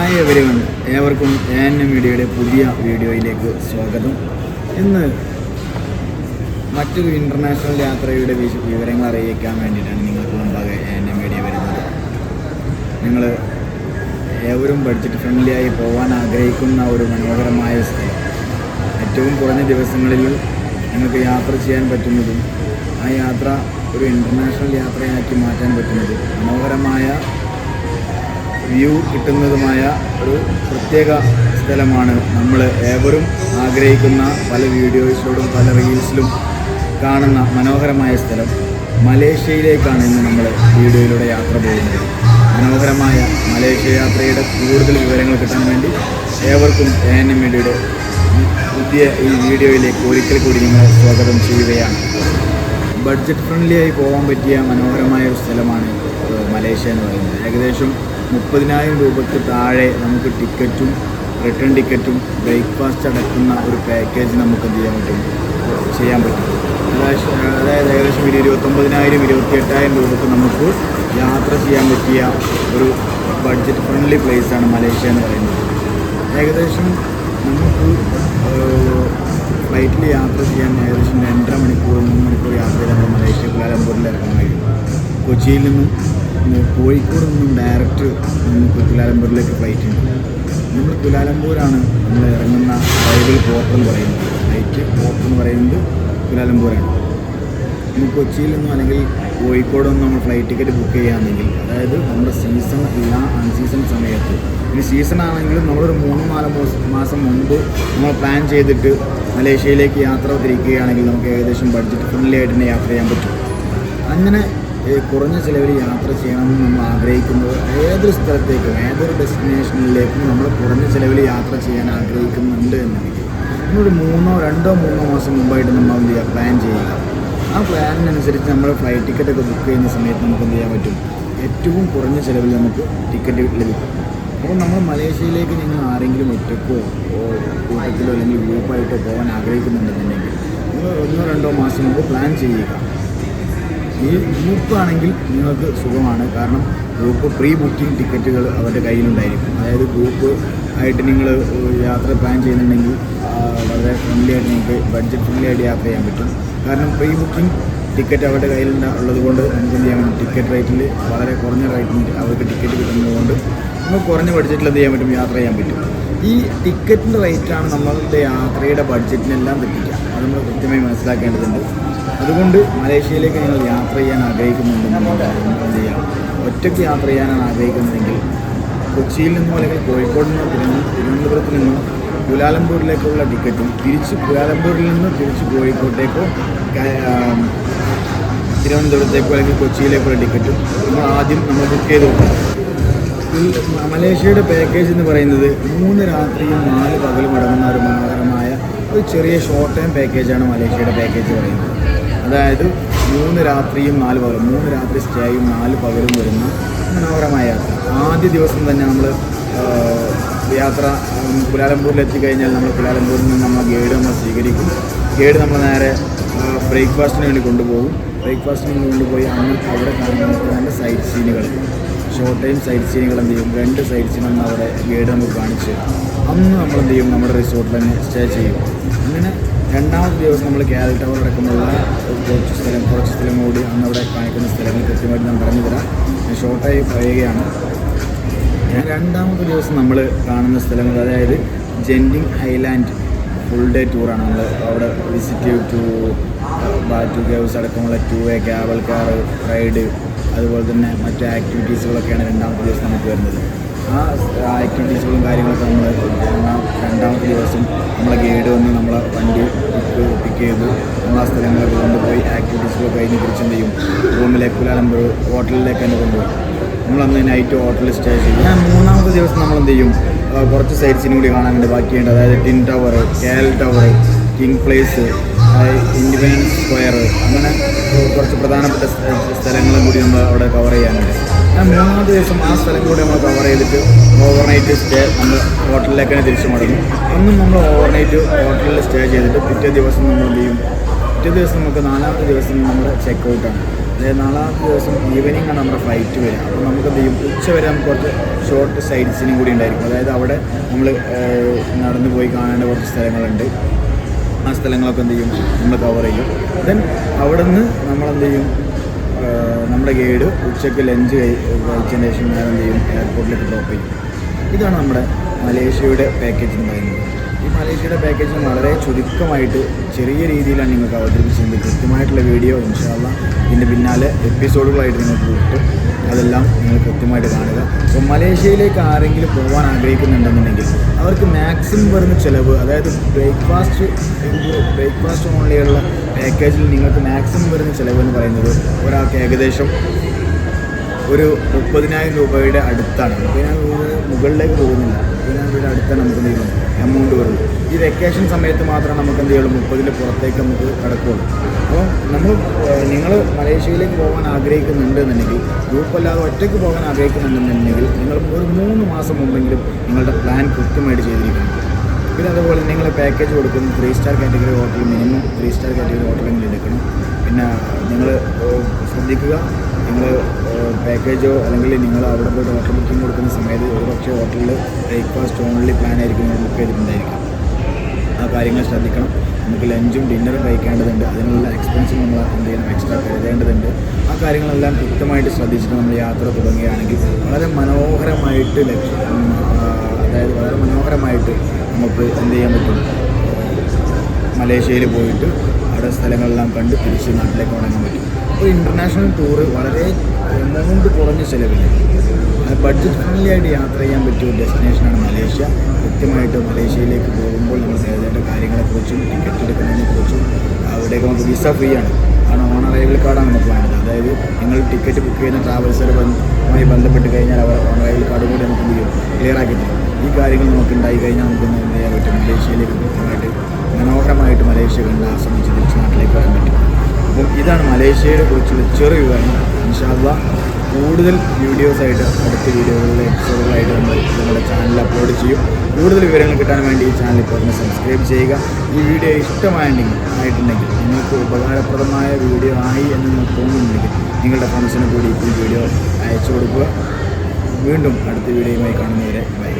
Hi everyone ഏവർക്കും A N M മീഡിയയുടെ പുതിയ വീഡിയോയിലേക്ക് സ്വാഗതം. ഇന്ന് മറ്റൊരു ഇന്റർനാഷണൽ യാത്രയുടെ വിവരങ്ങൾ അറിയിക്കാൻ വേണ്ടിയിട്ടാണ് നിങ്ങൾക്ക് മുമ്പാകെ എ എൻ എം മീഡിയ വരുന്നത്. നിങ്ങൾ ഏവരും ബഡ്ജറ്റ് ഫ്രണ്ട്ലിയായി പോകാൻ ആഗ്രഹിക്കുന്ന ഒരു മനോഹരമായ സ്ഥലം. ഏറ്റവും കുറഞ്ഞ ദിവസങ്ങളിൽ നിങ്ങൾക്ക് യാത്ര ചെയ്യാൻ പറ്റുന്നതും ആ യാത്ര ഒരു ഇന്റർനാഷണൽ യാത്രയാക്കി മാറ്റാൻ പറ്റുന്നതും മനോഹരമായ വ്യൂ കിട്ടുന്നതുമായ ഒരു പ്രത്യേക സ്ഥലമാണ് നമ്മൾ ഏവരും ആഗ്രഹിക്കുന്ന പല വീഡിയോസിലൂടെ പല റീൽസിലും കാണുന്ന മനോഹരമായ സ്ഥലം. മലേഷ്യയിലേക്കാണ് ഇന്ന് നമ്മൾ വീഡിയോയിലൂടെ യാത്ര പോകുന്നത്. മനോഹരമായ മലേഷ്യ യാത്രയുടെ കൂടുതൽ വിവരങ്ങൾ കിട്ടാൻ വേണ്ടി ഏവർക്കും എ എൻ എം മീഡിയയുടെ പുതിയ ഈ വീഡിയോയിലേക്ക് ഒരിക്കൽ കൂടി നിങ്ങളെ സ്വാഗതം ചെയ്യുകയാണ്. ബഡ്ജറ്റ് ഫ്രണ്ട്ലി ആയി പോകാൻ പറ്റിയ മനോഹരമായ ഒരു സ്ഥലമാണ് മലേഷ്യ എന്ന് പറയുന്നത്. ഏകദേശം മുപ്പതിനായിരം രൂപയ്ക്ക് താഴെ നമുക്ക് ടിക്കറ്റും റിട്ടേൺ ടിക്കറ്റും ബ്രേക്ക്ഫാസ്റ്റ് അടക്കുന്ന ഒരു പാക്കേജ് നമുക്ക് എന്ത് ചെയ്യാൻ പറ്റും? ചെയ്യാൻ പറ്റും. അതായത് ഏകദേശം ഒരു ഇരുപത്തൊമ്പതിനായിരം ഇരുപത്തി എട്ടായിരം രൂപയ്ക്ക് നമുക്ക് യാത്ര ചെയ്യാൻ പറ്റിയ ഒരു ബഡ്ജറ്റ് ഫ്രണ്ട്ലി പ്ലേസാണ് മലേഷ്യ എന്ന് പറയുന്നത്. ഏകദേശം നമുക്ക് ഫ്ലൈറ്റിൽ യാത്ര ചെയ്യാൻ ഏകദേശം രണ്ടര മണിക്കൂർ മൂന്ന് മണിക്കൂർ യാത്ര ചെയ്താൽ മലേഷ്യ കുലാലംപൂരിൽ ഇറങ്ങാൻ കഴിയും. കൊച്ചിയിൽ നിന്നും കോഴിക്കോട് നിന്നും ഡയറക്റ്റ് നമുക്ക് കുലാലംപൂരിലേക്ക് ഫ്ലൈറ്റ് ഉണ്ട്. നമ്മൾ കുലാലംപൂരാണ് നമ്മൾ ഇറങ്ങുന്ന ഫ്ലൈറ്റിൽ പോർട്ട് എന്ന് പറയുന്നത്. ഫ്ലൈറ്റ് പോർട്ട് എന്ന് പറയുന്നത് കുലാലംപൂരാണ്. നമുക്ക് കൊച്ചിയിൽ നിന്നും അല്ലെങ്കിൽ കോഴിക്കോട് നിന്ന് നമ്മൾ ഫ്ലൈറ്റ് ടിക്കറ്റ് ബുക്ക് ചെയ്യുകയാണെങ്കിൽ അതായത് നമ്മുടെ സീസൺ ഇല്ല അൺസീസൺ സമയത്ത്. ഇനി സീസൺ ആണെങ്കിലും നമ്മളൊരു മൂന്ന് നാല് മാസം മുമ്പ് നമ്മൾ പ്ലാൻ ചെയ്തിട്ട് മലേഷ്യയിലേക്ക് യാത്ര തിരിക്കുകയാണെങ്കിൽ നമുക്ക് ഏകദേശം ബഡ്ജറ്റ് ഫ്രണ്ട്ലി ആയിട്ട് തന്നെ യാത്ര ചെയ്യാൻ പറ്റും. അങ്ങനെ കുറഞ്ഞ ചിലവിൽ യാത്ര ചെയ്യണമെന്ന് നമ്മൾ ആഗ്രഹിക്കുന്നത്. ഏതൊരു സ്ഥലത്തേക്കും ഏതൊരു ഡെസ്റ്റിനേഷനിലേക്കും നമ്മൾ കുറഞ്ഞ ചിലവിൽ യാത്ര ചെയ്യാൻ ആഗ്രഹിക്കുന്നുണ്ട് എന്നുണ്ടെങ്കിൽ നമ്മളൊരു മൂന്നോ രണ്ടോ മൂന്നോ മാസം മുമ്പായിട്ട് നമ്മൾ എന്ത് ചെയ്യുക? പ്ലാൻ ചെയ്യുക. ആ പ്ലാനിനനുസരിച്ച് നമ്മൾ ഫ്ലൈറ്റ് ടിക്കറ്റ് ഒക്കെ ബുക്ക് ചെയ്യുന്ന സമയത്ത് നമുക്ക് എന്ത് ചെയ്യാൻ പറ്റും? ഏറ്റവും കുറഞ്ഞ ചിലവിൽ നമുക്ക് ടിക്കറ്റ് ലഭിക്കും. അപ്പോൾ നമ്മൾ മലേഷ്യയിലേക്ക് നിങ്ങൾ ആരെങ്കിലും ഒറ്റക്കോ കൂട്ടത്തിലോ അല്ലെങ്കിൽ ഗ്രൂപ്പായിട്ടോ പോകാൻ ആഗ്രഹിക്കുന്നുണ്ടെന്നുണ്ടെങ്കിൽ നിങ്ങൾ ഒന്നോ രണ്ടോ മാസം മുമ്പ് പ്ലാൻ ചെയ്യുക. ഈ ഗ്രൂപ്പാണെങ്കിൽ നിങ്ങൾക്ക് സുഖമാണ്. കാരണം ഗ്രൂപ്പ് പ്രീ ബുക്കിംഗ് ടിക്കറ്റുകൾ അവരുടെ കയ്യിലുണ്ടായിരിക്കും. അതായത് ഗ്രൂപ്പ് ആയിട്ട് നിങ്ങൾ യാത്ര പ്ലാൻ ചെയ്യുന്നുണ്ടെങ്കിൽ വളരെ ഫ്രണ്ട്ലി ആയിട്ട് നിങ്ങൾക്ക് ബഡ്ജറ്റ് ഫ്രണ്ട്ലി ആയിട്ട് യാത്ര ചെയ്യാൻ പറ്റും. കാരണം പ്രീ ബുക്കിംഗ് ടിക്കറ്റ് അവരുടെ കയ്യിൽ ഉള്ളത് കൊണ്ട് നമുക്ക് എന്ത് ചെയ്യാൻ ടിക്കറ്റ് റേറ്റിൽ വളരെ കുറഞ്ഞ റേറ്റിൽ അവർക്ക് ടിക്കറ്റ് കിട്ടുന്നത് കൊണ്ട് നമുക്ക് കുറഞ്ഞ ബഡ്ജറ്റിൽ എന്ത് ചെയ്യാൻ പറ്റും? യാത്ര ചെയ്യാൻ പറ്റും. ഈ ടിക്കറ്റിന്റെ റേറ്റാണ് നമ്മളുടെ യാത്രയുടെ ബഡ്ജറ്റിനെല്ലാം തെറ്റിക്കുക. അത് നമ്മൾ കൃത്യമായി മനസ്സിലാക്കേണ്ടതുണ്ട്. അതുകൊണ്ട് മലേഷ്യയിലേക്ക് നിങ്ങൾ യാത്ര ചെയ്യാൻ ആഗ്രഹിക്കുന്നുണ്ടെങ്കിൽ ചെയ്യാം? ഒറ്റയ്ക്ക് യാത്ര ചെയ്യാനാണ് ആഗ്രഹിക്കുന്നതെങ്കിൽ കൊച്ചിയിൽ നിന്നോ അല്ലെങ്കിൽ കോഴിക്കോട് നിന്നോ തിരുവന- തിരുവനന്തപുരത്ത് നിന്നോ കുലാലംപൂരിലേക്കുള്ള ടിക്കറ്റും തിരിച്ച് കുലാലംപൂരിൽ നിന്ന് തിരിച്ച് കോഴിക്കോട്ടേക്കോ തിരുവനന്തപുരത്തേക്കോ അല്ലെങ്കിൽ കൊച്ചിയിലേക്കുള്ള ടിക്കറ്റും നമ്മൾ ആദ്യം നമ്മൾ ബുക്ക് ചെയ്ത് ഈ മലേഷ്യയുടെ പാക്കേജ് എന്ന് പറയുന്നത് മൂന്ന് രാത്രിയും നാല് പകലും അടങ്ങുന്ന ഒരു മനോഹരമായ ഒരു ചെറിയ ഷോർട്ട് ടൈം പാക്കേജാണ് മലേഷ്യയുടെ പാക്കേജ് പറയുന്നത്. അതായത് മൂന്ന് രാത്രിയും നാല് പകലും. മൂന്ന് രാത്രി സ്റ്റേയും നാല് പകലും വരുന്ന മനോഹരമായ യാത്ര. ആദ്യ ദിവസം തന്നെ നമ്മൾ യാത്ര കുലാലംപൂരിൽ എത്തിക്കഴിഞ്ഞാൽ നമ്മൾ കുലാലംപൂരിൽ നിന്ന് നമ്മൾ ഗൈഡ് നമ്മൾ സ്വീകരിക്കും. ഗൈഡ് നമ്മൾ നേരെ ബ്രേക്ക്ഫാസ്റ്റിന് വേണ്ടി കൊണ്ടുപോകും. ബ്രേക്ക്ഫാസ്റ്റിന് വേണ്ടി കൊണ്ടുപോയി അന്ന് അവിടെ കാണുന്ന സൈറ്റ് സീനുകൾ. ഷോർട്ട് ടൈം സൈറ്റ് സീനുകൾ എന്ത് ചെയ്യും? രണ്ട് സൈറ്റ് സീൻ അന്ന് അവിടെ ഗൈഡ് നമുക്ക് കാണിച്ച് അന്ന് നമ്മൾ എന്ത് ചെയ്യും? നമ്മുടെ റിസോർട്ടിൽ തന്നെ സ്റ്റേ ചെയ്യും. അങ്ങനെ രണ്ടാമത്തെ ദിവസം നമ്മൾ ഗ്യാലറി ടവർ അടക്കമുള്ള കുറച്ച് സ്ഥലം കുറച്ച് സ്ഥലം കൂടി അന്ന് അവിടെ കാണിക്കുന്ന സ്ഥലങ്ങൾ കൃത്യമായിട്ട് ഞാൻ പറഞ്ഞു തരാം. ഞാൻ ഷോർട്ടായി പറയുകയാണ്. രണ്ടാമത്തെ ദിവസം നമ്മൾ കാണുന്ന സ്ഥലങ്ങൾ അതായത് ജെൻഡിങ് ഹൈലാൻഡ് ഫുൾ ഡേ ടൂറാണ് നമ്മൾ അവിടെ വിസിറ്റ് ടു ബാറ്റു കേവ്സ് അടക്കമുള്ള two way cable car ride അതുപോലെ തന്നെ മറ്റു ആക്ടിവിറ്റീസുകളൊക്കെയാണ് രണ്ടാമത്തെ ദിവസം നമുക്ക് വരുന്നത്. ആ ആക്ടിവിറ്റീസുകളും കാര്യങ്ങളൊക്കെ നമ്മൾ രണ്ടാം- രണ്ടാമത്തെ ദിവസം നമ്മളെ ഗൈഡ് വന്ന് നമ്മളെ വണ്ടി പിക്ക് പിക്ക് ചെയ്ത് നമ്മൾ ആ സ്ഥലങ്ങളൊക്കെ കൊണ്ടുപോയി ആക്ടിവിറ്റീസുകൾ കഴിഞ്ഞ് തിരിച്ചു ചെയ്യും? റൂമിലേക്ക് നമ്പർ ഹോട്ടലിലേക്ക് തന്നെ കൊണ്ടുപോകും. നമ്മളന്ന് നൈറ്റ് ഹോട്ടലിൽ സ്റ്റേ ചെയ്യും ഞാൻ മൂന്നാമത്തെ ദിവസം നമ്മൾ എന്ത് ചെയ്യും? കുറച്ച് കുറച്ച് സൈറ്റ്സിനും കൂടി കാണാനുണ്ട് ബാക്കിയുണ്ട്. അതായത് twin tower KL tower king place Independence Square അങ്ങനെ കുറച്ച് പ്രധാനപ്പെട്ട സ്ഥ- സ്ഥലങ്ങളും കൂടി നമ്മൾ അവിടെ കവർ ചെയ്യാനുണ്ട്. ദിവസം ആ സ്ഥലം കൂടെ നമ്മൾ കവർ ചെയ്തിട്ട് ഓവർനൈറ്റ് സ്റ്റേ നമ്മൾ ഹോട്ടലിലേക്ക് തന്നെ തിരിച്ചു മടങ്ങും. അന്നും നമ്മൾ ഓവർനൈറ്റ് ഹോട്ടലിൽ സ്റ്റേ ചെയ്തിട്ട് പിറ്റേ ദിവസം നമ്മൾ എന്ത് ചെയ്യും? പിറ്റേ ദിവസം നമുക്ക് നാലാമത്തെ ദിവസം നമ്മുടെ ചെക്ക് ഔട്ടാണ് അതായത് നാലാമത്തെ ദിവസം ഈവനിങ് ആണ് നമ്മുടെ ഫ്ലൈറ്റ് വരിക. അപ്പോൾ നമുക്ക് എന്ത് ചെയ്യും? ഉച്ച വരെ നമുക്ക് കുറച്ച് ഷോർട്ട് സൈഡ് സീനും കൂടി ഉണ്ടായിരിക്കും. അതായത് അവിടെ നമ്മൾ നടന്നു പോയി കാണേണ്ട കുറച്ച് സ്ഥലങ്ങളുണ്ട്. ആ സ്ഥലങ്ങളൊക്കെ എന്ത് ചെയ്യും? നമ്മൾ കവർ ചെയ്യും. ദെൻ അവിടെ നിന്ന് നമ്മളെന്ത് ചെയ്യും? നമ്മുടെ ഗൈഡ് ഉച്ചയ്ക്ക് ലഞ്ച് കഴി കഴിച്ചതിന് ശേഷം ഞാൻ എന്ത് ചെയ്യും? എയർപോർട്ടിലേക്ക് ഡ്രോപ്പ് ചെയ്യും. ഇതാണ് നമ്മുടെ മലേഷ്യയുടെ പാക്കേജ് എന്ന് പറയുന്നത്. ഈ മലേഷ്യയുടെ പാക്കേജ് വളരെ ചുരുക്കമായിട്ട് ചെറിയ രീതിയിലാണ് നിങ്ങൾക്ക് അവതരിപ്പിച്ചത്. കൃത്യമായിട്ടുള്ള വീഡിയോ ഇൻഷാല്ല ഇതിന്റെ പിന്നാലെ എപ്പിസോഡുകളായിട്ട് നിങ്ങൾക്ക് കിട്ടും അതെല്ലാം നിങ്ങൾ കൃത്യമായിട്ട് കാണുക. അപ്പോൾ മലേഷ്യയിലേക്ക് ആരെങ്കിലും പോകാൻ ആഗ്രഹിക്കുന്നുണ്ടെന്നുണ്ടെങ്കിൽ അവർക്ക് മാക്സിമം വരുന്ന ചിലവ് അതായത് ബ്രേക്ക്ഫാസ്റ്റ് ബ്രേക്ക്ഫാസ്റ്റ് ഓൺലിയുള്ള പാക്കേജിൽ നിങ്ങൾക്ക് മാക്സിമം വരുന്ന ചിലവെന്ന് പറയുന്നത് ഒരാൾക്ക് ഏകദേശം ഒരു മുപ്പതിനായിരം രൂപയുടെ അടുത്താണ്. രൂപ മുകളിലേക്ക് പോകുന്നില്ല. മുപ്പതിനായിരം രൂപയുടെ അടുത്താണ് നമുക്ക് എന്ത് എമൗണ്ട് വരുന്നത് ഈ വെക്കേഷൻ സമയത്ത് മാത്രം നമുക്ക് എന്ത് ചെയ്യുള്ളൂ? മുപ്പതിന്റെ പുറത്തേക്ക് നമുക്ക് കിടക്കുകയുള്ളൂ അപ്പോൾ നമ്മൾ നിങ്ങൾ മലേഷ്യയിലേക്ക് പോകാൻ ആഗ്രഹിക്കുന്നുണ്ട് എന്നുണ്ടെങ്കിൽ ഗ്രൂപ്പല്ലാതെ ഒറ്റയ്ക്ക് പോകാൻ ആഗ്രഹിക്കുന്നുണ്ടെന്നുണ്ടെങ്കിൽ നിങ്ങൾ ഒരു മൂന്ന് മാസം മുമ്പെങ്കിലും നിങ്ങളുടെ പ്ലാൻ കൃത്യമായിട്ട് ചെയ്തിരിക്കണം. പിന്നെ അതുപോലെ നിങ്ങൾ പാക്കേജ് കൊടുക്കുന്ന three star category hotel minimum three star category ഹോട്ടലെങ്കിലും എടുക്കണം. പിന്നെ നിങ്ങൾ ശ്രദ്ധിക്കുക. നിങ്ങൾ പാക്കേജോ അല്ലെങ്കിൽ നിങ്ങൾ അവിടെ പോയിട്ട് ഹോട്ടൽ ബുക്കിംഗ് കൊടുക്കുന്ന സമയത്ത് ഒരു പക്ഷേ ഹോട്ടലിൽ ബ്രേക്ക്ഫാസ്റ്റ് ഓൺലി പ്ലാൻ ആയിരിക്കും ബുക്ക് ചെയ്തിട്ടുണ്ടായിരിക്കും. ആ കാര്യങ്ങൾ ശ്രദ്ധിക്കണം. നമുക്ക് ലഞ്ചും ഡിന്നറും കഴിക്കേണ്ടതുണ്ട്. അതിനുള്ള എക്സ്പെൻസ് നമ്മൾ എന്ത് ചെയ്യണം? എക്സ്ട്രാ കരുതേണ്ടതുണ്ട്. ആ കാര്യങ്ങളെല്ലാം കൃത്യമായിട്ട് ശ്രദ്ധിച്ചിട്ട് നമ്മൾ യാത്ര തുടങ്ങുകയാണെങ്കിൽ വളരെ മനോഹരമായിട്ട് ലക്ഷ ഉം, ആ, അതായത് വളരെ മനോഹരമായിട്ട് നമുക്ക് എന്ത് ചെയ്യാൻ പറ്റും? മലേഷ്യയിൽ പോയിട്ട് അവിടെ സ്ഥലങ്ങളെല്ലാം കണ്ട് തിരിച്ച് നാട്ടിലേക്ക് മടങ്ങാൻ പറ്റും. ഒരു ഇന്റർനാഷണൽ ടൂറ് വളരെ എമൗണ്ട് കുറഞ്ഞ ചിലവിൽ ബഡ്ജറ്റ് ഫ്രണ്ട്ലി ആയിട്ട് യാത്ര ചെയ്യാൻ പറ്റിയ ഡെസ്റ്റിനേഷനാണ് മലേഷ്യ. കൃത്യമായിട്ട് മലേഷ്യയിലേക്ക് പോകുമ്പോൾ നമ്മൾ കരുതേണ്ട കാര്യങ്ങളെക്കുറിച്ചും ടിക്കറ്റ് എടുക്കുന്നതിനെക്കുറിച്ചും അവിടേക്ക് നമുക്ക് വിസ ഫ്രീ ആണ്. കാരണം ഓൺ അറൈവൽ കാർഡാണ് നമുക്ക് വേണ്ടത്. അതായത് നിങ്ങൾ ടിക്കറ്റ് ബുക്ക് ചെയ്യുന്ന ട്രാവൽസുമായി ബന്ധപ്പെട്ട് കഴിഞ്ഞാൽ അവർ ഓൺ അറൈവൽ കാർഡ് കൂടി നമുക്ക് ക്ലിയർ ആക്കി ഈ കാര്യങ്ങൾ നമുക്ക് ഉണ്ടായി കഴിഞ്ഞാൽ നമുക്ക് എന്ത് ചെയ്യാൻ പറ്റും മലേഷ്യയിലേക്ക് കൃത്യമായിട്ട് മനോഹരമായിട്ട് മലേഷ്യ കണ്ട് ആസ്വദിച്ച് തിരിച്ച് നാട്ടിലേക്ക് വരാൻ പറ്റും. അപ്പം ഇതാണ് മലേഷ്യയെ കുറിച്ചുള്ള ചെറിയ വിവരണം. ഇൻഷാല്ല കൂടുതൽ വീഡിയോസായിട്ട് അടുത്ത വീഡിയോകളിലെ എപ്പിസോഡുകളായിട്ട് നമ്മൾ നമ്മുടെ ചാനൽ അപ്ലോഡ് ചെയ്യും. കൂടുതൽ വിവരങ്ങൾ കിട്ടാൻ വേണ്ടി ഈ ചാനൽ ഇപ്പോൾ തന്നെ സബ്സ്ക്രൈബ് ചെയ്യുക. ഈ വീഡിയോ ഇഷ്ടമായിട്ടുണ്ടെങ്കിൽ ആയിട്ടുണ്ടെങ്കിൽ നിങ്ങൾക്ക് ഉപകാരപ്രദമായ വീഡിയോ ആയി എന്ന് നിങ്ങൾക്ക് തോന്നുന്നുണ്ടെങ്കിൽ നിങ്ങളുടെ ഫ്രണ്ട്സിന് കൂടി ഈ വീഡിയോ അയച്ചു കൊടുക്കുക. വീണ്ടും അടുത്ത വീഡിയോയുമായി കാണുന്നവരെ ബൈ.